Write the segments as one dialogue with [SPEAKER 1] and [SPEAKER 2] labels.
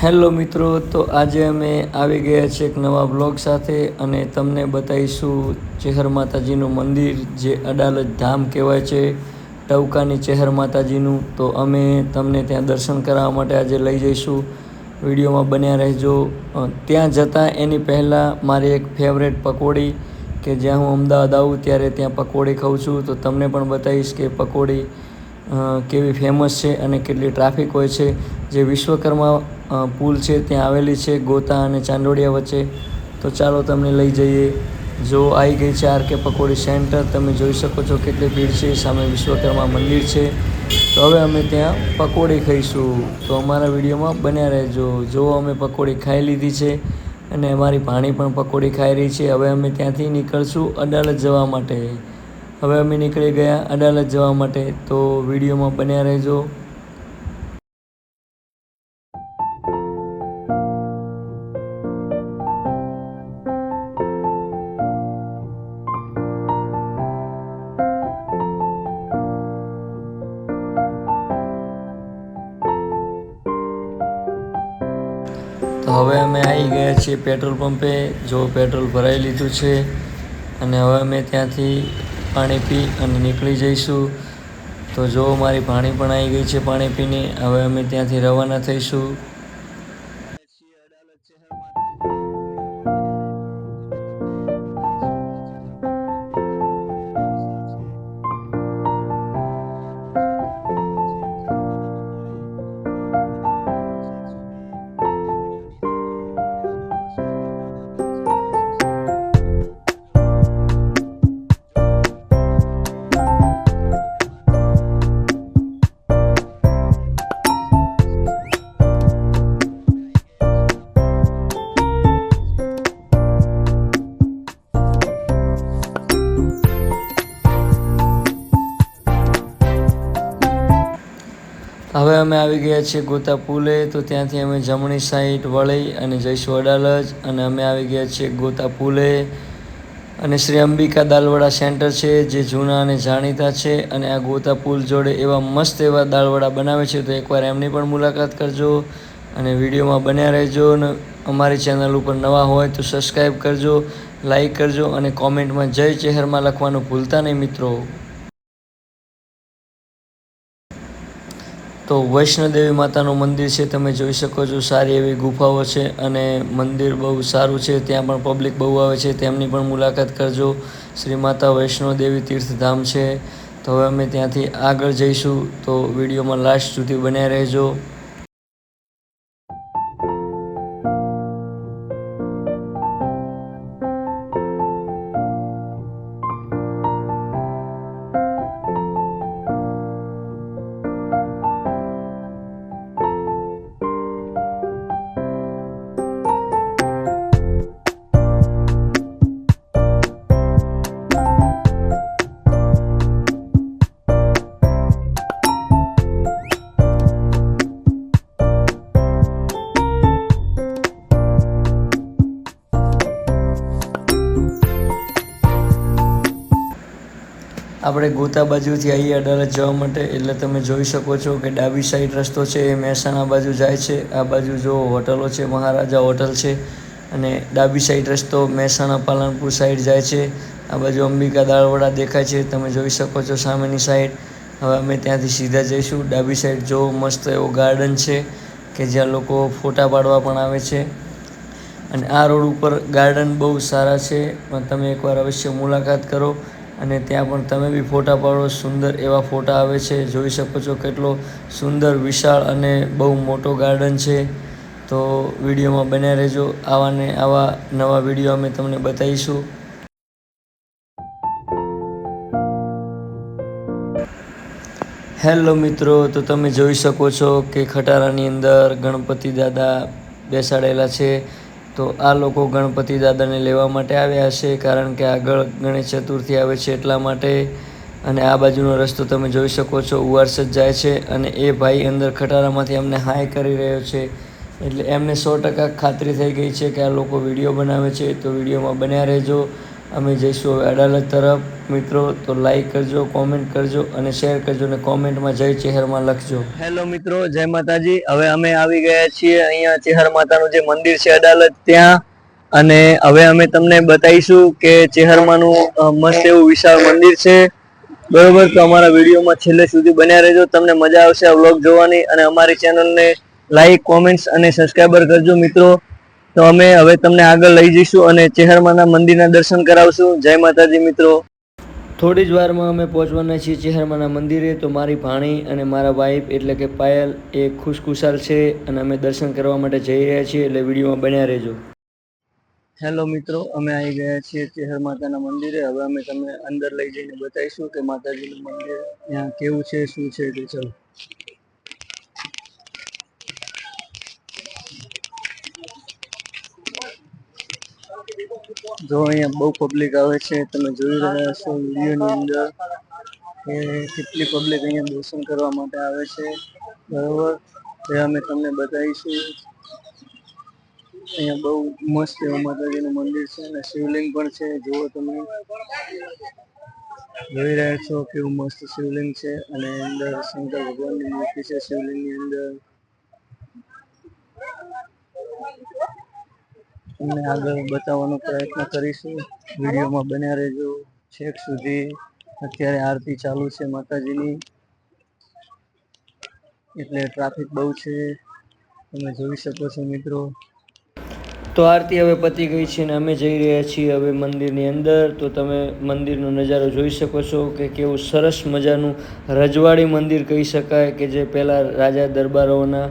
[SPEAKER 1] Hello મિત્રો, તો આજે અમે આવી ગયા છીએ એક નવા બ્લોગ સાથે અને તમને બતાવીશું ચેહર માતાજીનું મંદિર જે અડાલજ ધામ કહેવાય છે, ટવકાની ચેહર માતાજીનું. તો અમે તમને ત્યાં દર્શન કરાવવા માટે આજે લઈ જઈશું. વિડીયોમાં બન્યા રહેજો. ત્યાં જતાં એની પહેલાં મારી એક ફેવરેટ પકોડી કે જ્યાં હું અમદાવાદ આવું ત્યારે ત્યાં પકોડી ખાઉં છું. તો તમને પણ બતાવીશ કે પકોડી કેવી ફેમસ છે અને કેટલી ટ્રાફિક હોય છે. જે વિશ્વકર્મા પુલ છે, ત્યાં આવેલી છે, ગોતા અને ચાંદોડિયા વચ્ચે. તો ચાલો તમને લઈ જઈએ. જો આવી ગઈ છે આર કે પકોડી સેન્ટર, તમે જોઈ શકો છો કેટલી ભીડ છે. સામે વિશ્વકર્મા મંદિર છે. તો હવે અમે ત્યાં પકોડી ખાઈશું. તો અમારા વિડીયોમાં બન્યા રહેજો. જો અમે પકોડી ખાઈ લીધી છે અને અમારી ભાણી પણ પકોડી ખાઈ રહી છે, હવે અમે ત્યાંથી નીકળશું અડાલત જવા માટે. હવે અમે નીકળી ગયા અડાલત જવા માટે. તો વિડીયોમાં બન્યા રહેજો. તો હવે અમે આવી ગયા છીએ પેટ્રોલ પંપે, જો પેટ્રોલ ભરાઈ લીધું છે. અને હવે અમે ત્યાંથી પાણી પી અને નીકળી જઈશું. તો જો મારી પાણી પણ આવી ગઈ છે પાણી પીને, હવે અમે ત્યાંથી રવાના થઈશું. હવે અમે આવી ગયા છીએ ગોતા પુલે, તો ત્યાંથી અમે જમણી સાઈડ વળી અને જઈશું અડાલજ અને અમે આવી ગયા છીએ ગોતા પુલે અને શ્રી અંબિકા દાલવડા સેન્ટર છે, જે જૂના અને જાણીતા છે અને આ ગોતા પુલ જોડે એવા મસ્ત એવા દાળવડા બનાવે છે, તો એકવાર એમની પણ મુલાકાત કરજો અને વિડીયોમાં બન્યા રહેજો અને અમારી ચેનલ ઉપર નવા હોય તો સબસ્ક્રાઈબ કરજો, લાઈક કરજો અને કોમેન્ટમાં જય ચહેરમાં લખવાનું ભૂલતા નહીં મિત્રો. તો વૈષ્ણોદેવી માતાનું મંદિર છે, તમે જોઈ શકો છો, સારી એવી ગુફાઓ છે અને મંદિર બહુ સારું છે, ત્યાં પણ પબ્લિક બહુ આવે છે, તેમની પણ મુલાકાત કરજો. શ્રી માતા વૈષ્ણોદેવી તીર્થધામ છે. તો હવે અમે ત્યાંથી આગળ જઈશું, તો વિડીયોમાં લાસ્ટ સુધી બન્યા રહેજો. આપણે ગોતા બાજુથી આવીએ અડાલજ જવા માટે, એટલે તમે જોઈ શકો છો કે ડાબી સાઈડ રસ્તો છે, એ મહેસાણા બાજુ જાય છે. આ બાજુ જો હોટલો છે, મહારાજા હોટલ છે અને ડાબી સાઈડ રસ્તો મહેસાણા પાલનપુર સાઈડ જાય છે. આ બાજુ અંબિકા દાળવડા દેખાય છે, તમે જોઈ શકો છો સામેની સાઈડ હવે અમે ત્યાંથી સીધા જઈશું. ડાબી સાઈડ જો મસ્ત એવો ગાર્ડન છે કે જ્યાં લોકો ફોટા પાડવા પણ આવે છે. અને આ રોડ ઉપર ગાર્ડન બહુ સારા છે. તમે એકવાર અવશ્ય મુલાકાત કરો. અને ત્યાં પણ તમે બી ફોટા પાડો, સુંદર એવા ફોટા આવે છે. જોઈ શકો છો કેટલો સુંદર, વિશાળ અને બહુ મોટો ગાર્ડન છે. તો વિડીયોમાં બન્યા રહેજો. આવા ને આવા નવા વીડિયો અમે તમને બતાવીશું. હેલો મિત્રો, તો તમે જોઈ શકો છો કે ખટારાની અંદર ગણપતિ દાદા બેસાડેલા છે. તો આ લોકો ગણપતિ દાદાને લેવા માટે આવ્યા હશે કારણ કે આગળ ગણેશ ચતુર્થી આવે છે એટલા માટે. અને આ બાજુનો રસ્તો તમે જોઈ શકો છો ઉવારસદ જાય છે અને એ ભાઈ અંદર ખટારામાંથી અમને હાય કરી રહ્યો છે. એટલે એમને સો ટકા ખાતરી થઈ ગઈ છે કે આ લોકો વીડિયો બનાવે છે, તો વિડીયોમાં બન્યા રહેજો. અમે જઈશું હવે તરફ. મિત્રો, તો લાઈક કરજો કોમેન્ટ કરજો અને શેર કરજો અને કોમેન્ટમાં જય ચેહરમાં લખજો. હેલો મિત્રો, જય માતાજી. હવે અમે આવી ગયા છીએ અહીંયા ચેહર માતાનું જે મંદિર છે અડાલજ ત્યાં. અને હવે અમે તમને બતાવીશું કે ચેહરમાનું મસ્ત એવું વિશાળ મંદિર છે. બરોબર, તો અમારા વિડીયોમાં છેલ્લે સુધી બન્યા રહેજો. તમને મજા આવશે આ વ્લોગ જોવાની. અને અમારી ચેનલને લાઈક કોમેન્ટ્સ અને સબસ્ક્રાઈબર કરજો મિત્રો. તો અમે હવે તમને આગળ લઈ જઈશું અને ચેહરમાના મંદિરના દર્શન કરાવશું. જય માતાજી મિત્રો. થોડી જ વારમાં અમે પહોંચવાના છીએ ચેહરમાના મંદિરે. તો મારી ભાણી અને મારા વાઈફ એટલે કે પાયલ એ ખુશખુશાલ છે અને અમે દર્શન કરવા માટે જઈ રહ્યા છીએ. એટલે વિડીયોમાં બન્યા રહેજો. હેલો મિત્રો અમે આવી ગયા છીએ ચેહર માતાના મંદિરે. હવે અમે તમને અંદર લઈ જઈને બતાવીશું કે માતાજીનું મંદિર ત્યાં કેવું છે શું છે તે. ચાલો. જો અહીંયા બહુ પબ્લિક આવે છે, તમે જોઈ રહ્યા છો વિડીયોની અંદર કે કેટલી પબ્લિક અહીંયા દર્શન કરવા માટે આવે છે. બરાબર? જે અમે તમને બતાવીશું. અહીંયા બહુ મસ્ત એવું માતાજીનું મંદિર છે અને શિવલિંગ પણ છે, જુઓ તમે. જોઈ રહ્યા છો કેવું મસ્ત શિવલિંગ છે અને અંદર શંકર ભગવાનની મૂર્તિ છે શિવલિંગની અંદર. તમને આગળ બતાવવાનો પ્રયત્ન કરીશું. વિડીયોમાં બન્યા રહેજો. છેક સુધી અત્યારે આરતી ચાલુ છે માતાજીની. એટલે ટ્રાફિક બહુ છે. તમે જોઈ શકો છો મિત્રો. તો આરતી હવે પતી ગઈ છે ને અમે જઈ રહ્યા છીએ હવે મંદિરની અંદર. તો તમે મંદિરનો નજારો જોઈ શકો છો કે કેવું સરસ મજાનું રજવાડી મંદિર કહી શકાય કે જે પહેલાં રાજા દરબારોના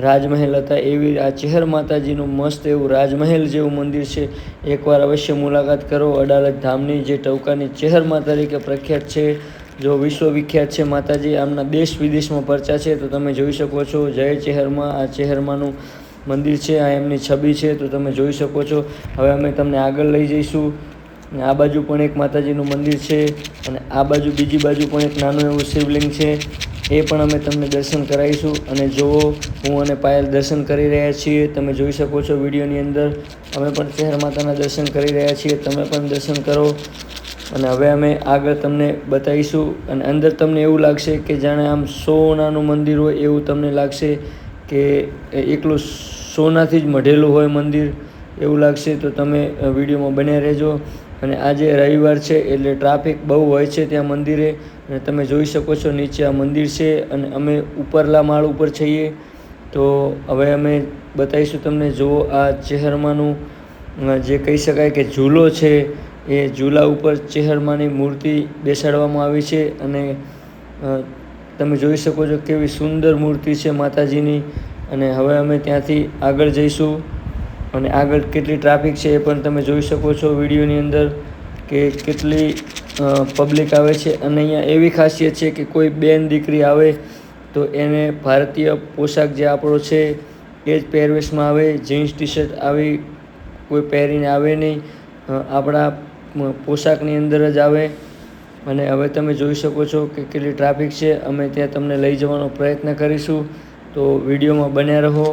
[SPEAKER 1] રાજમહેલ હતા. એવી આ ચહેર માતાજીનું મસ્ત એવું રાજમહેલ જેવું મંદિર છે. એકવાર અવશ્ય મુલાકાત કરો. અડાલજ ધામની જે ટવકાની ચહેરમાં તરીકે પ્રખ્યાત છે. જો વિશ્વ વિખ્યાત છે માતાજી, આમના દેશ વિદેશમાં પરચા છે. તો તમે જોઈ શકો છો જય ચહેરમાં. આ ચેહરમાંનું મંદિર છે, આ એમની છબી છે, તો તમે જોઈ શકો છો. હવે અમે તમને આગળ લઈ જઈશું. અને આ બાજુ પણ એક માતાજીનું મંદિર છે અને આ બાજુ બીજી બાજુ પણ એક નાનું એવું શિવલિંગ છે. એ પણ અમે તમને દર્શન કરાવીશું. અને જુઓ, હું અને પાયલ દર્શન કરી રહ્યા છીએ. તમે જોઈ શકો છો વિડીયોની અંદર. અમે પણ ચહેર માતાના દર્શન કરી રહ્યા છીએ. તમે પણ દર્શન કરો. અને હવે અમે આગળ તમને બતાવીશું. અને અંદર તમને એવું લાગશે કે જાણે આમ સોનાનું મંદિર હોય એવું તમને લાગશે કે એકલું સોનાથી જ મઢેલું હોય મંદિર, એવું લાગશે તો તમે વિડીયોમાં બન્યા રહેજો. અને આજે રવિવાર છે એટલે ટ્રાફિક બહુ હોય છે ત્યાં મંદિરે. અને તમે જોઈ શકો છો નીચે આ મંદિર છે અને અમે ઉપરલા માળ ઉપર છીએ તો હવે અમે બતાવીશું તમને, જુઓ આ ચહેરમાનું જે કહી શકાય કે ઝૂલો છે, એ ઝૂલા ઉપર ચહેરમાની મૂર્તિ બેસાડવામાં આવી છે. અને તમે જોઈ શકો છો કેવી સુંદર મૂર્તિ છે માતાજીની. અને હવે અમે ત્યાંથી આગળ જઈશું અને આગળ કેટલી ટ્રાફિક છે એ પણ તમે જોઈ શકો છો વિડીયોની અંદર કે કેટલી પબ્લિક આવે છે અને અહીંયા એવી ખાસિયત છે કે કોઈ બેન દીકરી આવે તો એને ભારતીય પોશાક જે આપણો છે એ જ પહેરવેશમાં આવે જીન્સ ટી શર્ટ આવી કોઈ પહેરીને આવે નહીં આપણા પોશાકની અંદર જ આવે. અને હવે તમે જોઈ શકો છો કે કેટલી ટ્રાફિક છે, અમે ત્યાં તમને લઈ જવાનો પ્રયત્ન કરીશું. તો વિડીયોમાં બન્યા રહો.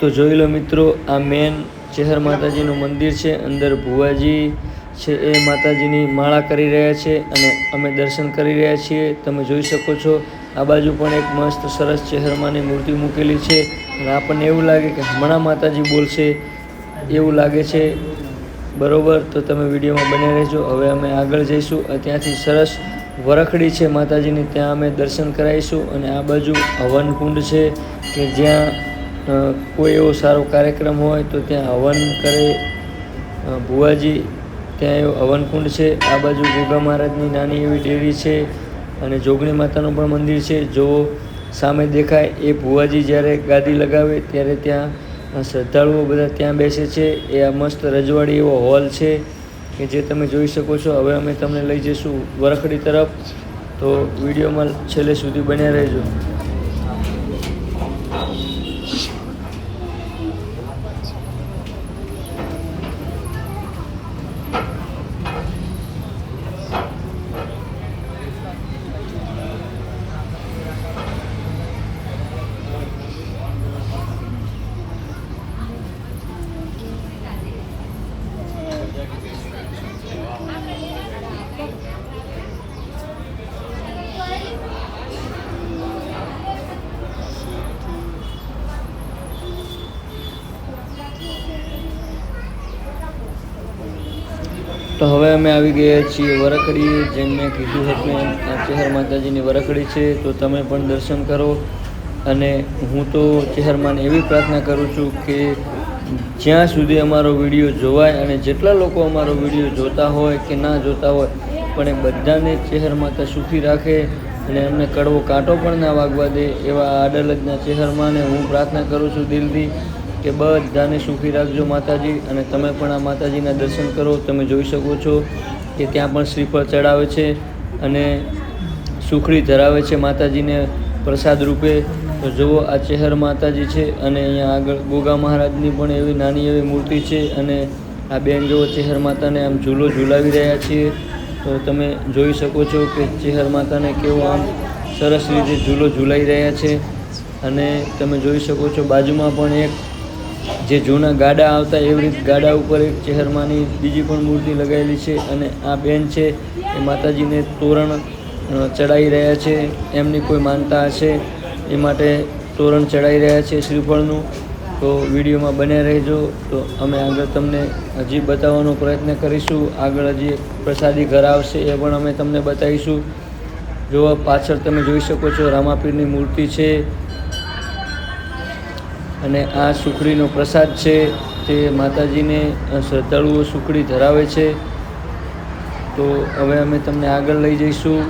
[SPEAKER 1] તો જોઈ લો મિત્રો, આ મેન ચેહર માતાજીનું મંદિર છે. અંદર ભુવાજી છે એ માતાજીની માળા કરી રહ્યા છે અને અમે દર્શન કરી રહ્યા છીએ. તમે જોઈ શકો છો, આ બાજુ પણ એક મસ્ત સરસ ચેહરમાની મૂર્તિ મૂકેલી છે. અને આપણને એવું લાગે કે હમણાં માતાજી બોલશે, એવું લાગે છે. બરોબર, તો તમે વિડીયોમાં બને રહેજો. હવે અમે આગળ જઈશું ત્યાંથી સરસ વરખડી છે માતાજીની. ત્યાં અમે દર્શન કરાવીશું અને આ બાજુ હવન કુંડ છે કે જ્યાં કોઈ એવો સારો કાર્યક્રમ હોય તો ત્યાં હવન કરે. ભુવાજી, ત્યાં એવું હવન કુંડ છે. આ બાજુ ગોગા મહારાજની નાની એવી ડેરી છે અને જોગણી માતાનું પણ મંદિર છે. જો સામે દેખાય એ ભુવાજી જ્યારે ગાદી લગાવે ત્યારે ત્યાં શ્રદ્ધાળુઓ બધા ત્યાં બેસે છે. એ આ મસ્ત રજવાડી એવો હોલ છે કે જે તમે જોઈ શકો છો. હવે અમે તમને લઈ જઈશું વરખડી તરફ. તો વિડીયોમાં છેલ્લે સુધી બન્યા રહેજો. તો હવે અમે આવી ગયા છીએ વરખડી, જેમ મેં કીધું હતું એમ ચેહર માતાજીની વરખડી છે, તો તમે પણ દર્શન કરો. અને હું તો ચહેરમાને એવી પ્રાર્થના કરું છું કે જ્યાં સુધી અમારો વીડિયો જોવાય અને જેટલા લોકો અમારો વીડિયો જોતા હોય કે ના જોતા હોય, પણ એ બધાને ચહેર માતા સુખી રાખે અને એમને કડવો કાંટો પણ ના વાગવા દે એવા આડલજના ચહેરમાને હું પ્રાર્થના કરું છું દિલથી. કે બધાને સુખી રાખજો માતાજી અને તમે પણ આ માતાજીના દર્શન કરો. તમે જોઈ શકો છો કે ત્યાં પણ શ્રીફળ ચડાવે છે અને સુખડી ધરાવે છે માતાજીને પ્રસાદ રૂપે. તો જુઓ, આ ચહેર માતાજી છે અને અહીંયા આગળ ગોગા મહારાજની પણ એવી નાની એવી મૂર્તિ છે અને આ બેન જુઓ, ચહેર માતાને આમ ઝૂલો ઝૂલાવી રહ્યા છીએ. તો તમે જોઈ શકો છો કે ચહેર માતાને કેવો આમ સરસ રીતે ઝૂલો ઝૂલાઈ રહ્યા છે. અને તમે જોઈ શકો છો બાજુમાં પણ એક જે જૂના ગાડા આવતા એવી રીત ગાડા ઉપર એક ચહેરમાની બીજી પણ મૂર્તિ લગાવેલી છે અને આ બેન છે, એ માતાજીને તોરણ ચડાવી રહ્યા છે. એમની કોઈ માનતા હશે એ માટે તોરણ ચડાવી રહ્યા છે શ્રીફળનું. તો વિડીયોમાં બને રહેજો. તો અમે આગળ તમને હજી બતાવવાનો પ્રયત્ન કરીશું. આગળ હજી પ્રસાદી ઘર આવશે એ પણ અમે તમને બતાવીશું. જો પાછળ તમે જોઈ શકો છો રામાપીરની મૂર્તિ છે. અને આ સુખડીનો પ્રસાદ છે તે માતાજીને શ્રદ્ધાળુઓ સુખડી ધરાવે છે. તો હવે અમે તમને આગળ લઈ જઈશું.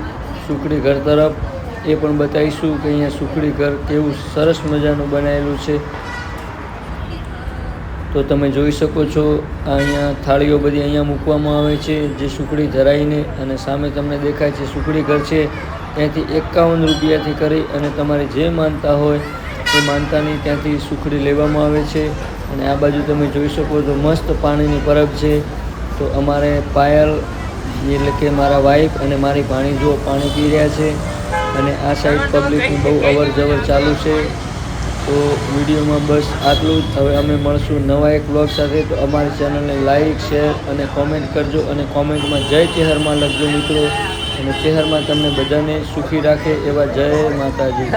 [SPEAKER 1] સુખડી ઘર તરફ એ પણ બતાવીશું કે અહીંયા સુખડી ઘર કેવું સરસ મજાનું બનાવેલું છે. તો તમે જોઈ શકો છો અહીંયા થાળીઓ બધી અહીંયા મૂકવામાં આવે છે, જે સુખડી ધરાઈને અને સામે તમને દેખાય છે સુખડી ઘર છે. ત્યાંથી એકાવન રૂપિયાથી કરી અને તમારે જે માનતા હોય એ માનતાની, ત્યાંથી સુખડી લેવામાં આવે છે. અને આ બાજુ તમે જોઈ શકો છો, મસ્ત પાણીની પરબ છે. તો અમારે પાયલ, એટલે કે મારા વાઈફ અને મારી પાણી જો પાણી પી રહ્યા છે. અને આ સાઈડ પબ્લિકની બહુ અવર જવર ચાલુ છે. તો વિડીયોમાં બસ આટલું જ. હવે અમે મળશું નવા એક બ્લોગ સાથે. તો અમારી ચેનલને લાઈક શેર અને કોમેન્ટ કરજો. અને કોમેન્ટમાં જય ચેહરમાં લખજો મિત્રો. અને ચેહરમાં તમને બધાને સુખી રાખે એવા જય માતાજી.